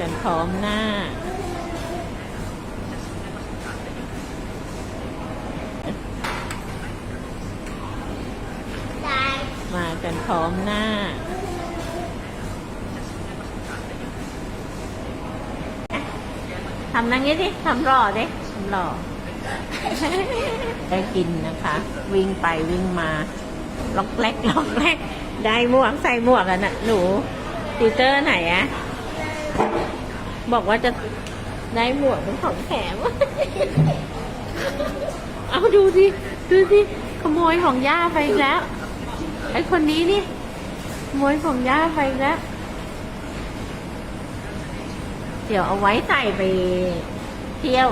กันพร้อมหน้า มากันพร้อมหน้า ทำนั่งนี้ดิ ทำหล่อดิทำหล่อ ได้กินนะคะ วิ่งไปวิ่งมาล็อกแรกล็อกแรกได้หมวกใส่หมวกกันน่ะหนูติวเตอร์ไหนอะ บอกว่าจะได้หมวกเป็นของแถม เอาดูสิ ดูสิ ขโมยของย่าไปอีกแล้ว ไอคนนี้นี่ขโมยของย่าไปอีกแล้ว เดี๋ยวเอาไว้ใส่ไปเที่ยว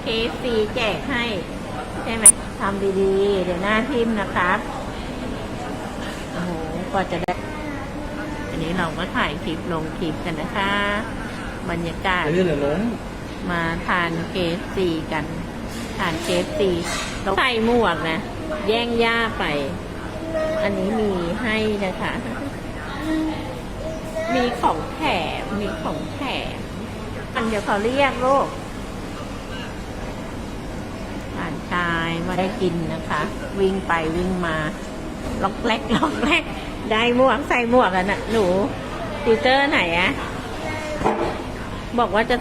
เคฟีแจกให้ ใช่ไหมทำดีๆ เดี๋ยวหน้าทิมนะครับ โอ้โหกว่าจะได้ นนี้เราก็ถ่ายคลิปลงคลิปกันนะคะ บรรยากาศเลื่อนหรือล้มมาทานเคฟซีกัน ทานเคฟซีต้องใส่หมวกนะ แย่งย่าไป อันนี้มีให้นะคะ มีของแถมมีของแถมอันเดี๋ยวเขาเรียกลูกหลานชายมาได้กินนะคะ วิ่งไปวิ่งมา ล็อกแรกล็อกแรก ได้หมวกใส่หมวกกันน่ะ หนูติวเตอร์ไหนอะบอกว่าจะ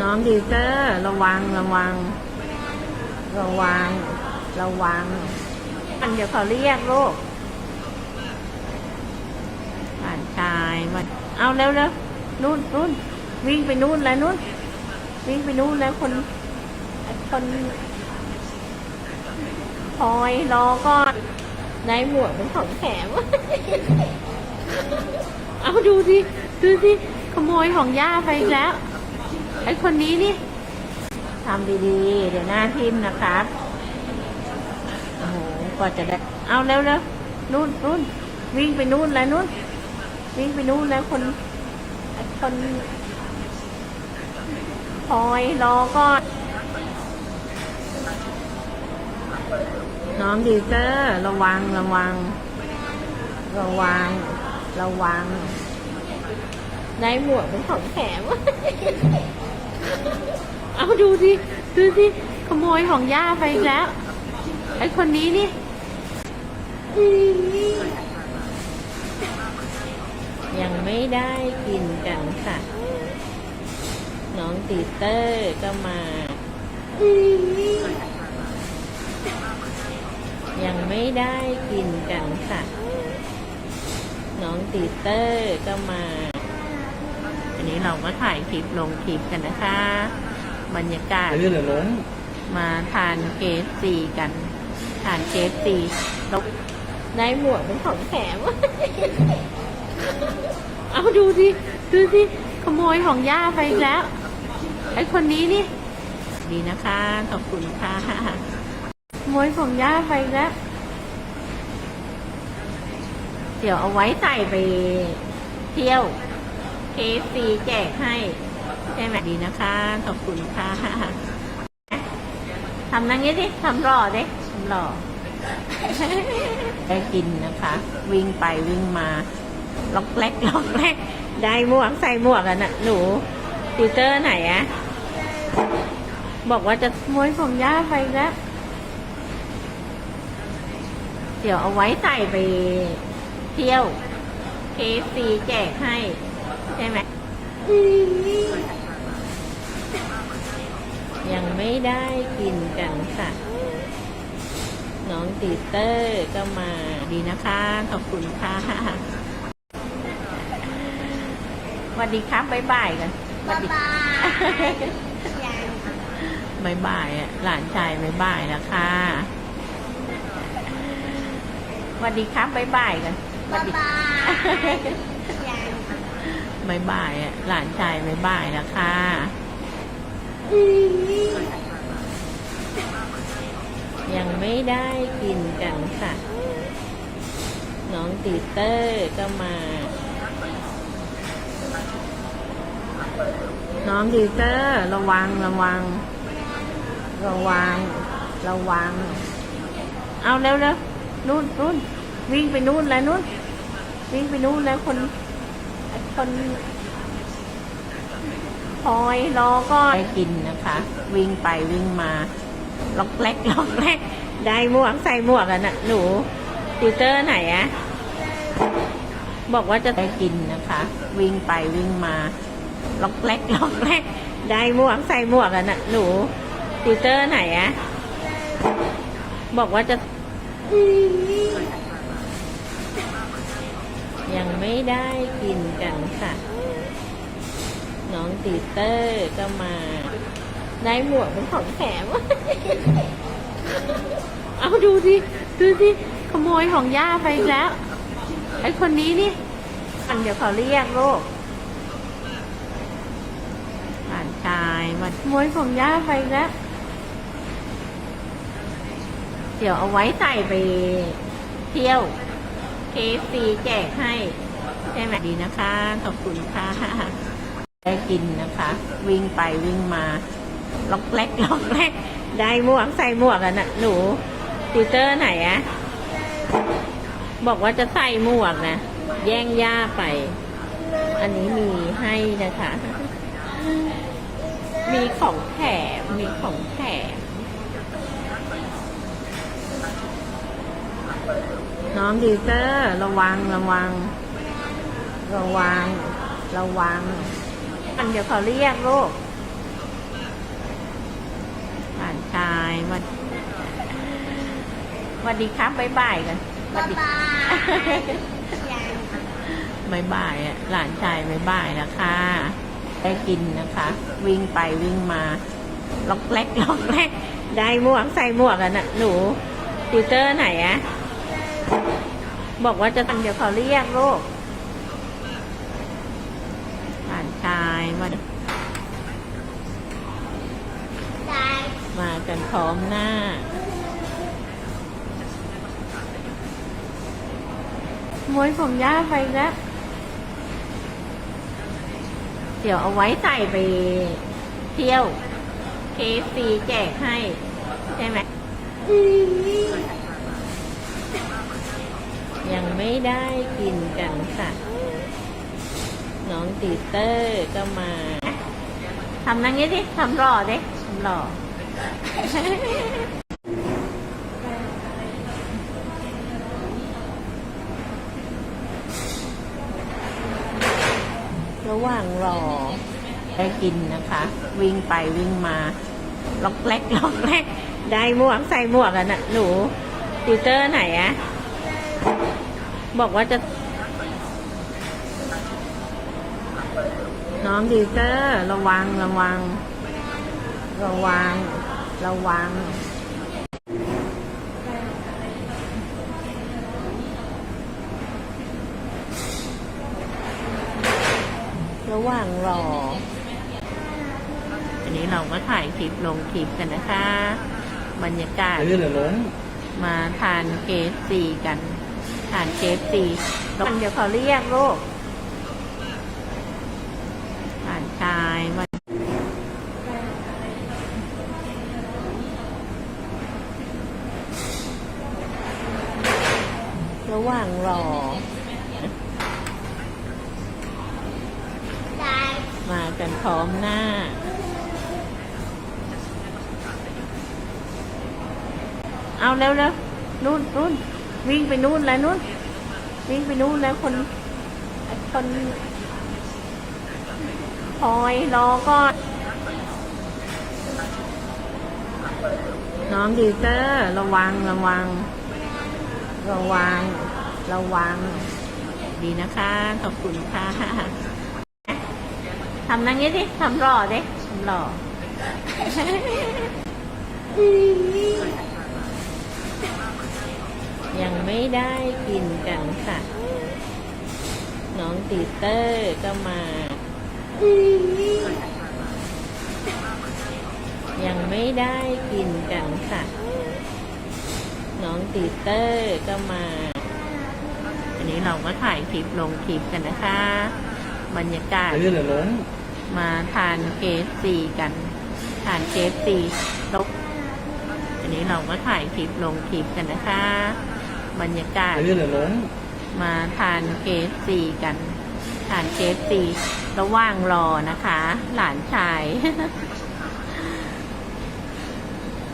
น้องดิวเตอร์ระวังระวัง ระวัง ระวังอันเดี๋ยวเขาเรียกลูกหลานชายมาเอาเร็วเร็วนู่นนู่นวิ่งไปนู่นแล้วนู่นวิ่งไปนู่นแล้วคนคน คอยรอก่อนได้หมวกเป็นของแถมเอาดูสิดูสิขโมยของย่าไปอีกแล้ว ไอคนนี้นี่ทำดีๆ เดี๋ยวหน้าทิมนะครับโอ้โหกว่าจะได้ เอาเร็วเร็วนู่นนู่นวิ่งไปนู่นแล้วนู่น วิ่งไปนู่นแล้วคนคนคอยรอก่อน น้องดีเตอร์ระวังระวัง ระวัง ระวัง ได้หมวกเป็นของแถม เอาดูสิดูสิขโมยของย่าไปอีกแล้ว ไอคนนี้นี่ยังไม่ได้กินกันค่ะ น้องตีเตอร์ก็มา ยังไม่ได้กินกันค่ะ น้องตีเตอร์ก็มา อันนี้เราก็ถ่ายคลิปลงคลิปกันนะคะ บรรยากาศเลื่อนหรือล้มมาทานเคฟซีกัน ทานเคฟซีแล้วได้หมวกเป็นของแถม เอาดูสิ ดูสิ ขโมยของย่าไปอีกแล้ว ไอคนนี้นี่ ดีนะคะ ขอบคุณค่ะ ขโมยของย่าไปแล้ว เดี๋ยวเอาไว้ใส่ไปเที่ยวเคฟซีแจกให้ใช่ไหมดีนะคะ ขอบคุณค่ะทำนั่งนี้ดิทำหล่อดิทำหล่อได้กินนะคะ วิ่งไปวิ่งมาล็อกแรกล็อกแรกได้หมวกใส่หมวกกันน่ะหนูติวเตอร์ไหนอะบอกว่าจะขโมยของย่าไปแล้ว เดี๋ยวเอาไว้ใส่ไปเที่ยวเคฟซีแจกให้ ใช่ไหม ยังไม่ได้กินกันค่ะ น้องตีเตอร์ก็มาดีนะคะ ขอบคุณค่ะสวัสดีครับ บ๊ายบายกันสวัสดีบายบายอะ หลานชายบายบายแล้วค่ะ สวัสดีครับบ๊ายบายกันสวัสดีบายบายอะหลานชายบายบายแล้วค่ะยังไม่ได้กินกันค่ะ น้องตีเตอร์ก็มา น้องตีเตอร์ระวังระวัง ระวัง ระวัง เอาเร็วเร็วนู่นนู่น วิ่งไปนู่นแล้วนู่น วิ่งไปนู่นแล้วคน คนคอยรอก็ได้กินนะคะ วิ่งไปวิ่งมาล็อกแรกล็อกแรกได้หมวกใส่หมวกอะนะหนูติวเตอร์ไหนอะบอกว่าจะได้กินนะคะ วิ่งไปวิ่งมาล็อกแรกล็อกแรกได้หมวกใส่หมวกอะนะหนูติวเตอร์ไหนอะบอกว่าจะ ยังไม่ได้กินกันค่ะ น้องตีเตอร์ก็มา ได้หมวกเป็นของแถม เอาดูสิ ดูสิขโมยของย่าไปแล้ว ไอ้คนนี้นี่อันเดี๋ยวเขาเรียกโลกหลานชายมาขโมยของย่าไปแล้ว เดี๋ยวเอาไว้ใส่ไปเที่ยว เคฟีแจกให้ใช่ไหมดีนะคะ ขอบคุณค่ะ ได้กินนะคะ วิ่งไปวิ่งมาล็อกแรกล็อกแรกได้หมวกใส่หมวกอะนะหนูติวเตอร์ไหนอะบอกว่าจะใส่หมวกนะ แย่งย่าไป อันนี้มีให้นะคะ มีของแถมมีของแถม น้องดีเตอร์ระวังระวัง ระวัง ระวังอันเดี๋ยวเขาเรียกลูกหลานชายมาสวัสดีครับบ๊ายบายกันสวัสดีบ๊ายบายอะหลานชายบ๊ายบายนะคะ ได้กินนะคะ วิ่งไปวิ่งมาล็อกแรกล็อกแรกได้หมวกใส่หมวกอะนะหนูติวเตอร์ไหนอะ บอกว่าจะเดี๋ยวเขาเรียกลูกหลานชายมา มากันพร้อมหน้า มวยของย่าไปแล้ว เดี๋ยวเอาไว้ใส่ไปเที่ยวเคฟีแจกให้ ใช่ไหม ยังไม่ได้กินกันค่ะ น้องตีเตอร์ก็มาทำนั่งนี้ดิทำหล่อดิทำหล่อระหว่างรอได้กินนะคะ วิ่งไปวิ่งมา ล็อกแรกล็อกแรกได้หมวกใส่หมวกอะนะหนูติวเตอร์ไหนอะ บอกว่าจะ น้องดีเตอร์ระวังระวัง ระวัง ระวัง ระหว่างรอ อันนี้เราก็ถ่ายคลิปลงคลิปกันนะคะ บรรยากาศไอ้นี่แหละล้ม มาทานเคฟซีกัน ทานเคฟซีแล้วเดี๋ยวเขาเรียกลูกหลานชายมาระหว่างรอ มากันพร้อมหน้าเอาเร็วเร็วนู่นนู่น วิ่งไปนู่นแล้วนู่น วิ่งไปนู่นแล้วคนคนคอยรอก็น้องดีเตอร์ระวังระวัง ระวัง ระวัง ดีนะคะ ขอบคุณค่ะทำนั่งนี้ดิทำหล่อดิทำหล่อ ยังไม่ได้กินกันค่ะ น้องตีเตอร์ก็มา ยังไม่ได้กินกันค่ะ น้องตีเตอร์ก็มา อันนี้เราก็ถ่ายคลิปลงคลิปกันนะคะ บรรยากาศอ้นี่แหละล้มมาทานเคฟซีกัน ทานเคฟซีลบอันนี้เราก็ถ่ายคลิปลงคลิปกันนะคะ บรรยากาศไอ้นี่แหละล้มมาทานเคฟซีกัน ทานเคฟซีระหว่างรอนะคะ หลานชาย